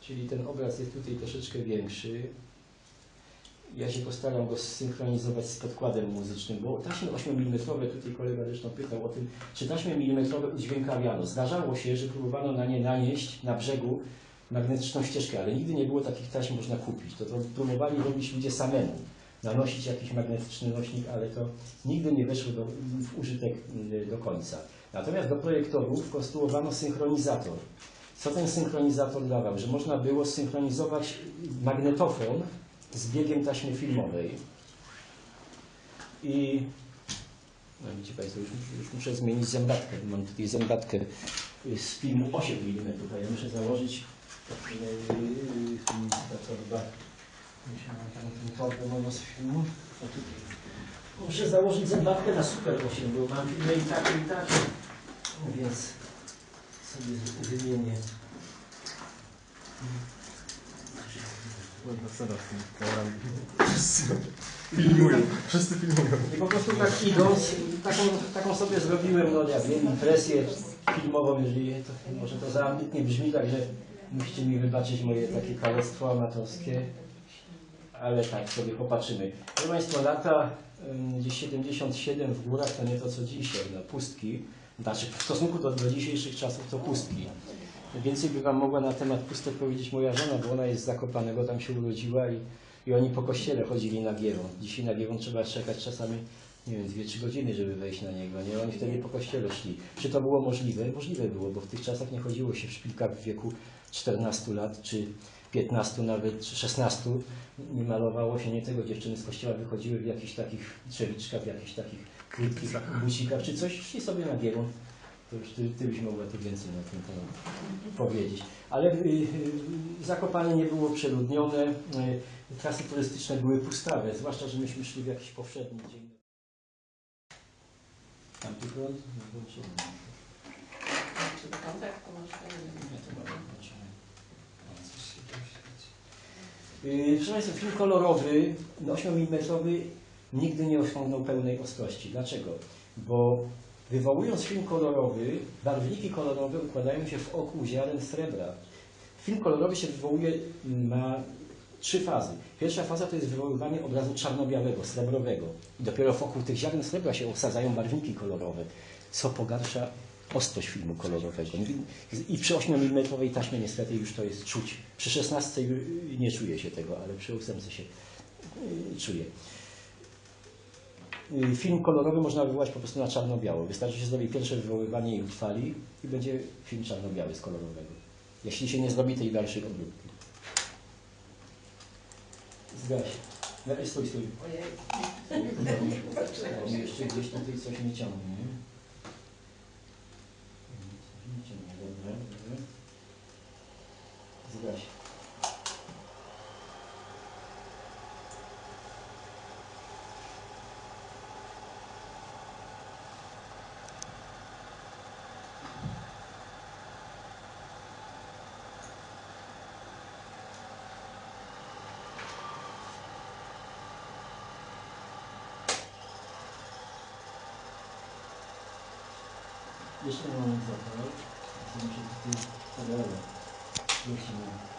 Czyli ten obraz jest tutaj troszeczkę większy. Ja się postaram go zsynchronizować z podkładem muzycznym, bo taśmy 8 mm, tutaj kolega zresztą pytał o tym, czy taśmy milimetrowe udźwiękawiano. Zdarzało się, że próbowano na nie nanieść na brzegu magnetyczną ścieżkę, ale nigdy nie było takich taśm można kupić. To, to próbowali robić ludzie samemu, nanosić jakiś magnetyczny nośnik, ale to nigdy nie weszło do, w użytek y, do końca. Natomiast do projektorów konstruowano synchronizator. Co ten synchronizator dawał? Że można było synchronizować magnetofon z biegiem taśmy filmowej. I no widzicie Państwo, już, już muszę zmienić zębatkę. Mam tutaj zębatkę z filmu 8 mm. Ja muszę założyć ta torba. Torbę z filmu. Tutaj. Muszę założyć zębatkę na Super 8, bo mam filmy i takie, i takie. No Więc sobie wymienię. Filmują, wszyscy filmują. I po prostu tak idąc, taką, taką sobie zrobiłem, no ja wiem, impresję filmową, jeżeli to, może to za ambitnie brzmi, także musicie mi wybaczyć moje takie kalectwo amatorskie, ale tak sobie popatrzymy. Proszę Państwa, lata gdzieś 77 w górach to nie to co dzisiaj, no pustki, znaczy w stosunku do, do dzisiejszych czasów to pustki. Więcej by Wam mogła na temat pustek powiedzieć moja żona, bo ona jest z Zakopanego, tam się urodziła i, i oni po kościele chodzili na Giewon. Dzisiaj na Giewon trzeba czekać czasami, nie wiem, 2-3 godziny, żeby wejść na niego, nie? Oni wtedy po kościele szli. Czy to było możliwe? Możliwe było, bo w tych czasach nie chodziło się w szpilkach w wieku 14 lat, czy 15 nawet, czy 16. Nie malowało się nie tego. Dziewczyny z kościoła wychodziły w jakichś takich trzewiczkach, w jakichś takich krótkich bucikach, czy coś, szli sobie na Giewon. To już ty, ty byś mogła tu więcej na ten temat powiedzieć. Ale y, y, Zakopane nie było przeludnione, y, trasy turystyczne były pustawe, zwłaszcza, że myśmy szli w jakiś powszedni dzień. Tamty prąd? Do kontaktu masz Nie, to włączone. O, coś się tam świeci. Yy, Proszę Państwa, film kolorowy, 8 mm, nigdy nie osiągnął pełnej ostrości. Dlaczego? Bo wywołując film kolorowy, barwniki kolorowe układają się w oku ziaren srebra. Film kolorowy się wywołuje, ma trzy fazy. Pierwsza faza to jest wywoływanie obrazu czarno-białego, srebrowego. I dopiero wokół tych ziaren srebra się osadzają barwniki kolorowe, co pogarsza ostrość filmu kolorowego. I przy 8 mm taśmie niestety już to jest czuć. Przy 16 ju- nie czuje się tego, ale przy 8 się yy, czuje. Yy, Film kolorowy można wywołać po prostu na czarno-biało. Wystarczy się zrobi pierwsze wywoływanie i utrwali i będzie film czarno-biały z kolorowego. Jeśli się nie zrobi tej dalszej obróbki. Zgaś. Stój, stój. Ojej. Jeszcze gdzieś tutaj coś nie ciągnie. Coś nie ciągnie, dobra, dobra. Zgaś. Jeszcze moment zapał. Muszę tutaj paralelę. Musimy.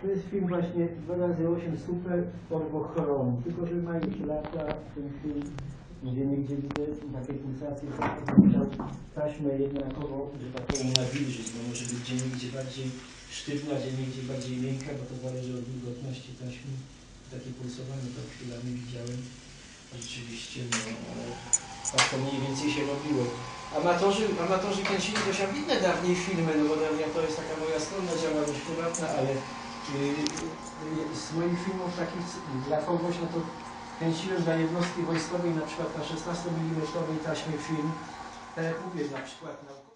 To jest film właśnie 2 razy 8 super porwochrom, tylko że ma już lata ten film, gdzie nigdzie widzę takiej pulsacji, że musiał taśmę jednakowo, że tak powiem, nawilżyć, bo może być gdzie niegdzie bardziej sztywna, gdzie niegdzie bardziej miękka, bo to zależy od wilgotności taśmy. Takie pulsowanie to chwilami widziałem. Rzeczywiście, no, tak to mniej więcej się robiło. Amatorzy, amatorzy kręcili dość ambitne dawniej filmy, no bo dawniej to jest taka moja strona działalność prywatna, ale z moich filmów takich dla kogoś, no to kręciłem dla jednostki wojskowej, na przykład na 16 mm taśmie film, tak jak mówię, na przykład naukowy.